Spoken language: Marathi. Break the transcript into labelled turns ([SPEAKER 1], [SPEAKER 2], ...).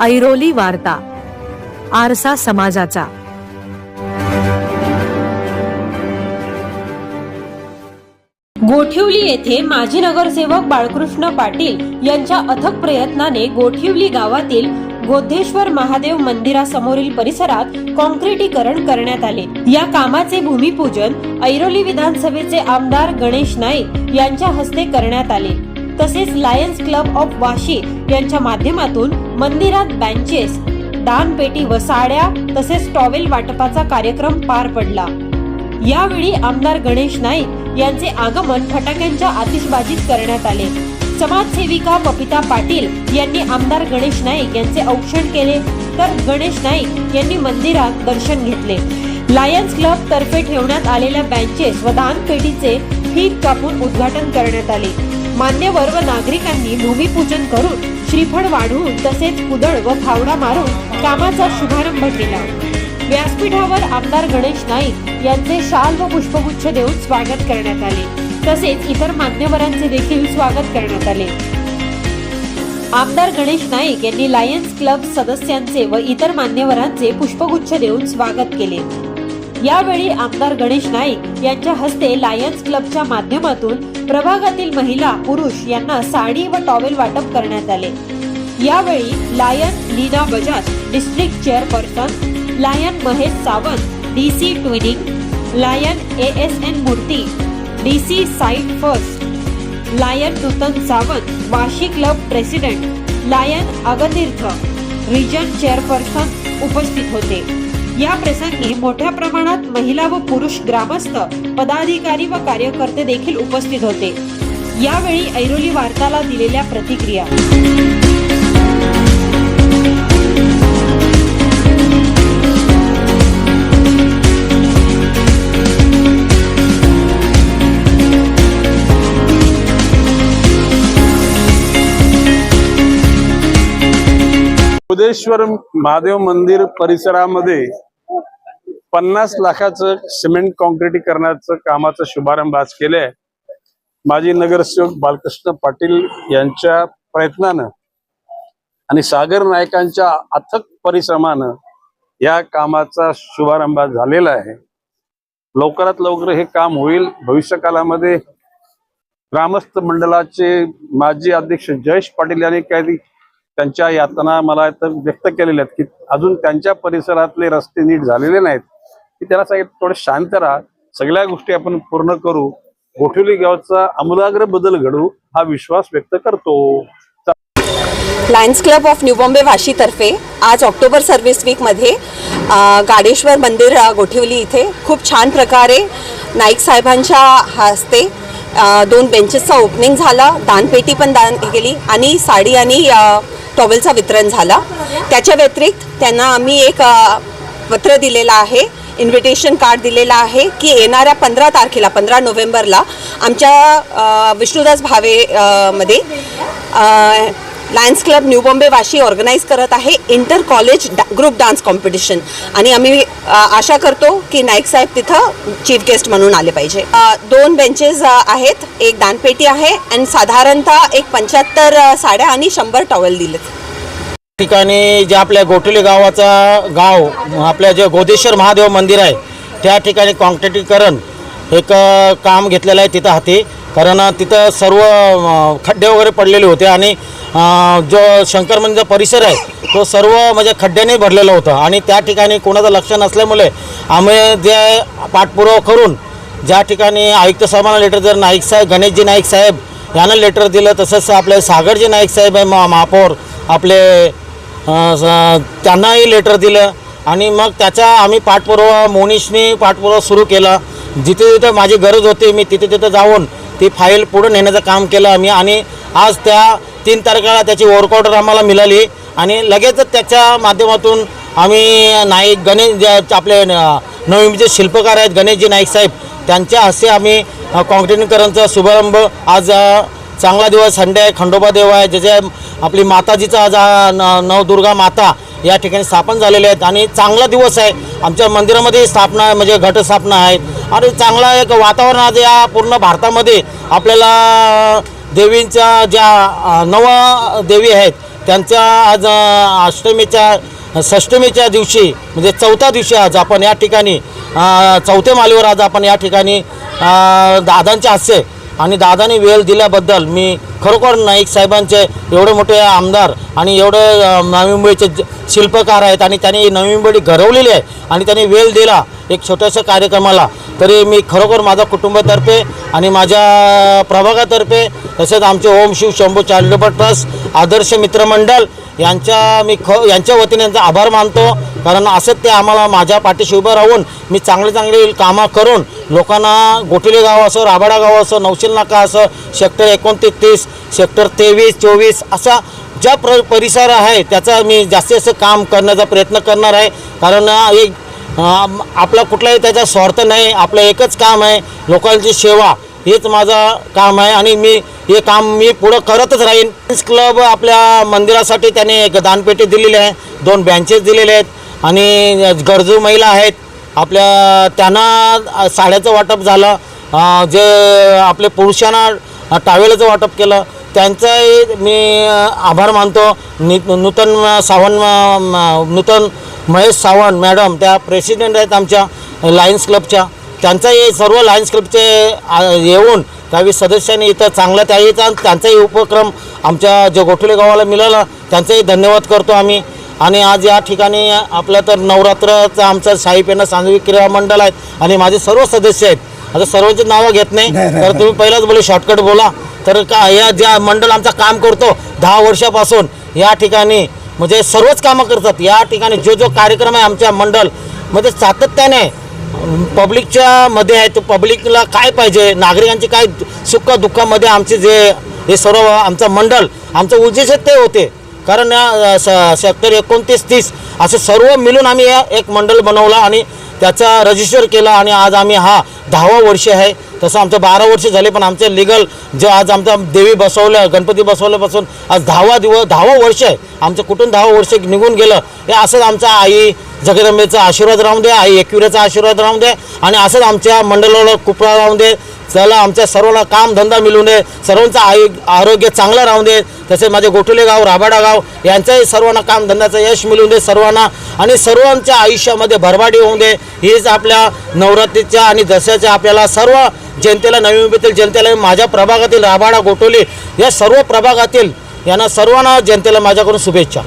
[SPEAKER 1] ऐरोली वार्ता आरसा समाजाचा.
[SPEAKER 2] गोठिवली येथे माजी नगरसेवक बाळकृष्ण पाटील यांच्या अथक प्रयत्नाने गोठिवली गावातील गोद्धेश्वर महादेव मंदिरासमोरील परिसरात कॉन्क्रिटीकरण करण्यात आले. या कामाचे भूमिपूजन ऐरोली विधानसभेचे आमदार गणेश नाईक यांच्या हस्ते करण्यात आले. तसेच लायन्स क्लब ऑफ वाशी यांच्या माध्यमातून मंदिरात बँचेस दानपेटी व साड्या तसेच टॉवेल वाटपाचा कार्यक्रम पार पडला. यावेळी आमदार गणेश नाईक यांचे आगमन फटाक्यांच्या आतिषबाजीत करण्यात आले. समाजसेविका पपिता पाटील यांनी आमदार गणेश नाईक यांचे औक्षण केले तर गणेश नाईक यांनी मंदिरात दर्शन घेतले. लायन्स क्लब तर्फे ठेवण्यात आलेल्या बेंचेस व दानपेटीचे फीत कापून उद्घाटन करण्यात आले. मान्यवर व नागरिकांनी भूमिपूजन करून श्रीफळ वाढवून तसेच कुदळ व फावडा मारून कामाचा शुभारंभ केला. व्यासपीठावर आमदार गणेश नाईक यांचे शाल व पुष्पगुच्छ देऊन स्वागत करण्यात आले. तसेच इतर मान्यवरांचे देखील स्वागत करण्यात आले. आमदार गणेश नाईक यांनी लायन्स क्लब सदस्यांचे व इतर मान्यवरांचे पुष्पगुच्छ देऊन स्वागत केले. यावेळी आमदार गणेश नाईक यांच्या हस्ते लायन्स क्लबच्या माध्यमातून प्रभागातील महिला पुरुष यांना साडी व टॉवेल वाटप करण्यात आले. यावेळी lion Leena Bajaj district chairperson lion Mahesh Sawant D C twinning lion A S N Murthy D C sight first lion Nutan Sawant Vashi club president lion अगतीर्थ region chairperson उपस्थित होते. या प्रसंगी मोठ्या प्रमाणात महिला व पुरुष ग्रामस्थ पदाधिकारी व कार्यकर्ते देखील उपस्थित होते. यावेळी ऐरोली वार्ताला दिलेल्या प्रतिक्रिया.
[SPEAKER 3] बुधेश्वर महादेव मंदिर परिसरामध्ये पन्नास लाखाचं सिमेंट कॉन्क्रिटीकरणाचं कामाचा शुभारंभ आज केलंय. माजी नगरसेवक बालकृष्ण पाटील यांच्या प्रयत्नानं आणि सागर नायकांच्या अथक परिश्रमानं या कामाचा शुभारंभ झालेला आहे. लवकरात लवकर हे काम होईल. भविष्यकालामध्ये ग्रामस्थ मंडळाचे माजी अध्यक्ष जयेश पाटील यांनी काही त्यांच्या यातना मला तर व्यक्त केलेल्या आहेत की अजून त्यांच्या परिसरातले रस्ते नीट झालेले नाहीत. की त्याला सांगितलं थोडं शांत राहा. सगळ्या गोष्टी आपण पूर्ण करू. गोठवली गावचा आमूलाग्र बदल घडू हा विश्वास व्यक्त करतो.
[SPEAKER 4] Lions club of new Bombay वाशीतर्फे आज ऑक्टोबर सर्व्हिस वीकमध्ये गाडेश्वर मंदिर गोठिवली इथे खूप छान प्रकारे नाईक साहेबांच्या हस्ते दोन बेंचेसचा ओपनिंग झाला. दानपेटी पण दान केली आणि साडी आणि टॉवेलचा वितरण झाला. त्याच्या व्यतिरिक्त त्यांना आम्ही एक पत्र दिलेलं आहे. इन्व्हिटेशन कार्ड दिलेलं आहे की येणाऱ्या पंधरा तारखेला पंधरा नोव्हेंबरला आमच्या विष्णुदास भावे मध्ये Lions club new Bombay Vashi organise करत आहे इंटर कॉलेज डा ग्रुप डान्स कॉम्पिटिशन आणि आम्ही आशा करतो की नाईक साहेब तिथं चीफ गेस्ट म्हणून आले पाहिजे. दोन बेंचेस आहेत. एक दानपेटी आहे. आणि साधारणतः एक पंच्याहत्तर साड्या आणि शंभर टॉवेल दिलेत.
[SPEAKER 5] ठिकाणी जे आपल्या गोटुली गावाचा गाव आपल्या जे गोदेश्वर महादेव मंदिर आहे त्या ठिकाणी कॉन्क्रिटीकरण एक काम घेतलेलं आहे तिथं हाती. कारण तिथं सर्व खड्डे वगैरे पडलेले होते आणि जो शंकर मंदिरचा परिसर आहे तो सर्व म्हणजे खड्ड्याने भरलेलं होतं. आणि त्या ठिकाणी कोणाचं लक्ष नसल्यामुळे आम्ही जे पाठपुरावा करून ज्या ठिकाणी आयुक्त साहेबांना लेटर जर नाईक साहेब गणेशजी नाईक साहेब यांना लेटर दिलं तसंच आपले सागरजी नाईक साहेब आहे मा महापौर आपले त्यांनाही लेटर दिलं. आणि मग त्याचा आम्ही पाठपुरावा मोनिशनी पाठपुरावा सुरू केला. जिथे जिथे माझी गरज होती मी तिथे तिथे जाऊन ती फाईल पुढे नेण्याचं काम केलं आम्ही. आणि आज त्या तीन तारखेला त्याची वर्क ऑर्डर आम्हाला मिळाली. आणि लगेचच त्याच्या माध्यमातून आम्ही नाईक गणेश आपले नवमीचे शिल्पकार आहेत गणेशजी नाईक साहेब त्यांच्या हस्ते आम्ही अ, काँक्रिटीकरणचा शुभारंभ आज चांगला दिवस संडे आहे खंडोबा देव आहे ज्याच्या आपली माताजीचा आज न- नवदुर्गा माता या ठिकाणी स्थापन झालेले आहेत. आणि चांगला दिवस आहे. आमच्या मंदिरामध्ये स्थापना म्हणजे घटस्थापना आहेत. आणि चांगला एक वातावरण आज या पूर्ण भारतामध्ये आपल्याला देवींच्या ज्या नव देवी आहेत त्यांच्या आज अष्टमीच्या षष्टमीच्या दिवशी म्हणजे चौथ्या दिवशी आज आपण या ठिकाणी चौथ्या मालीवर आज आपण या ठिकाणी दादांच्या हस्ते आणि दादाने वेळ दिल्याबद्दल मी खरोखर नाईक साहेबांचे एवढे मोठे आमदार आणि एवढे नवी मुंबईचे शिल्पकार आहेत आणि त्यांनी नवी मुंबई घडवलेली आहे आणि त्यांनी वेळ दिला एक छोट्याशा कार्यक्रमाला. तरी मी खरोखर माझ्या कुटुंबातर्फे आणि माझ्या प्रभागातर्फे तसेच आमचे ओम शिव शंभू चॅरिटेबल ट्रस्ट आदर्श मित्रमंडळ यांच्या मी ख यांच्या वतीने यांचा आभार मानतो. कारण असंच ते आम्हाला माझ्या पाठीशी उभं राहून मी चांगले चांगले कामं करून लोकांना गोटिले गाव असं राबाडा गाव असो नौशील नाका असं सेक्टर एकोणतीस तीस सेक्टर तेवीस चोवीस असा ज्या प्र परिसर आहे त्याचा मी जास्तीत जास्त काम करण्याचा प्रयत्न करणार आहे. कारण एक आपला कुठलाही त्याचा स्वार्थ नाही आपलं एकच काम आहे लोकांची सेवा हेच माझं काम आहे आणि मी हे काम मी पुढं करतच राहीन. क्लब आपल्या मंदिरासाठी त्याने एक दानपेटी दिलेली आहे दोन बँचेस दिलेले आहेत. आणि गरजू महिला आहेत आपल्या त्यांना साड्याचं वाटप झालं जे आपले पुरुषांना टावेलाचं वाटप केलं त्यांचाही मी आभार मानतो. नि नूतन सावंत नूतन महेश सावंत मॅडम त्या प्रेसिडेंट आहेत आमच्या लायन्स क्लबच्या. त्यांचाही सर्व लायन्स क्लबचे येऊन त्यावेळी सदस्यांनी इथं चांगला त्याही त्यांचाही उपक्रम आमच्या जे गोठुले गावाला मिळाला त्यांचाही धन्यवाद करतो आम्ही. आणि आज या ठिकाणी आपलं तर नवरात्रचं आमचं साई पेना सांस्कृतिक क्रीडा मंडळ आहेत आणि माझे सर्व सदस्य आहेत. आता सर्वांची नावं घेत नाही तर तुम्ही पहिलाच बोले शॉर्टकट बोला. तर का या ज्या मंडळ आमचं काम करतो दहा वर्षापासून या ठिकाणी म्हणजे सर्वच कामं करतात. या ठिकाणी जो जो कार्यक्रम आहे आमच्या मंडळ म्हणजे सातत्याने पब्लिकच्या मध्ये आहे तो पब्लिकला काय पाहिजे नागरिकांची काय सुख दुःखामध्ये आमचे जे हे सर्व आमचं मंडळ आमचं उद्देश ते होते. कारण या स- सेक्टर एकोणतीस तीस असं सर्व मिळून आम्ही या एक मंडळ बनवला आणि त्याचा रजिस्टर केला आणि आज आम्ही हा दहावा वर्ष आहे. तसं आमचं बारा वर्ष झाले पण आमचं लिगल जे आज आमचा देवी बसवलं गणपती बसवल्यापासून आज दहावा दिवस दहावा वर्ष आहे. आमचं कुठून दहावं वर्ष निघून गेलं हे असंच आमचा आई जगदंबेचा आशीर्वाद राहून दे आई एकविराचा आशीर्वाद राहून दे आणि असंच आमच्या मंडळाला कुपरा राहून दे. चला आमच्या सर्वांना काम धंदा मिळून दे सर्वांचं आयु आरोग्य चांगलं राहून दे. तसेच माझे गोठुले गाव राबाडा गाव यांचाही सर्वांना काम धंद्याचं यश मिळून दे सर्वांना. आणि सर्वांच्या आयुष्यामध्ये भरभाडी होऊ दे. हीच आपल्या नवरात्रीच्या आणि दसऱ्याच्या आपल्याला सर्व जनतेला नवी मुंबईतील जनतेला माझ्या प्रभागातील राबाडा गोठोले या सर्व प्रभागातील यांना सर्वांना जनतेला माझ्याकडून शुभेच्छा.